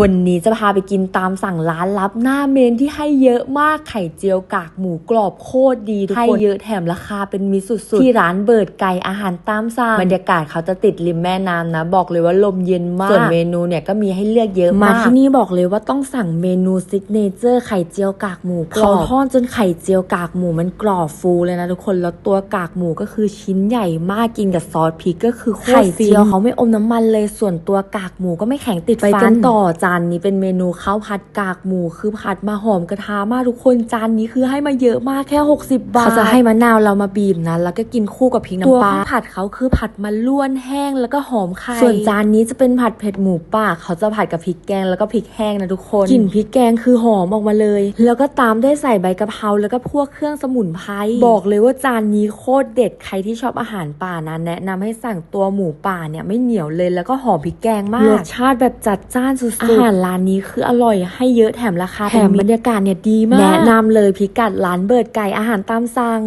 วันนี้จะพาไปกินตามสั่งร้านลับหน้าเมนที่ให้เยอะมากไข่เจียวกากหมูกรอบโคตรดีทุกคนให้เยอะแถมราคาเป็นมิตรสุดๆ ที่ร้านเบิร์ดไก่อาหารตามสั่งบรรยากาศเขาจะติดริมแม่น้ำนะ บอกเลยว่าลมเย็นมาก ส่วนเมนูเนี่ยก็มีให้เลือกเยอะมากมาที่นี่บอกเลยว่าต้องสั่งเมนูซิกเนเจอร์ไข่เจียวกากหมูกรอบเขาทอดจนไข่เจียวกากหมูมันกรอบฟูเลยนะทุกคนแล้วตัวกากหมูก็คือชิ้นใหญ่มากกินกับซอสพริกก็คือโคตรไข่เจียวเขาไม่อมน้ำมันเลยส่วนตัวกากหมูก็ไม่แข็งติดฟันไปกันต่อจานนี้เป็นเมนูข้าวผัดกากหมูคือผัดมาหอมกระทะมากทุกคนจานนี้คือให้มาเยอะมากแค่ 60 บาทเขาจะให้มะนาวเรามาบีบนะแล้วก็กินคู่กับพริกน้ำปลาตัวผัดเขาคือผัดมาล้วนแห้งแล้วก็หอมไข่ส่วนจานนี้จะเป็นผัดเผ็ดหมูป่าเขาจะผัดกับพริกแกงแล้วก็พริกแห้งนะทุกคนกลิ่นพริกแกงคือหอมออกมาเลย แล้วก็ตามด้วยใส่ใบกะเพราแล้วก็พวกเครื่องสมุนไพรบอกเลยว่าจานนี้โคตรเด็ดใครที่ชอบอาหารป่านะแนะนำให้สั่งตัวหมูป่าเนี่ยไม่เหนียวเลยแล้วก็หอมพริกแกงมากรสชาติแบบจัดจ้านสุดๆอาหารร้านนี้คืออร่อยให้เยอะแถมราคาแถมบรรยากาศเนี่ยดีมาก แนะนำเลยพิกัดร้านเบิร์ดไก่อาหารตามสั่ง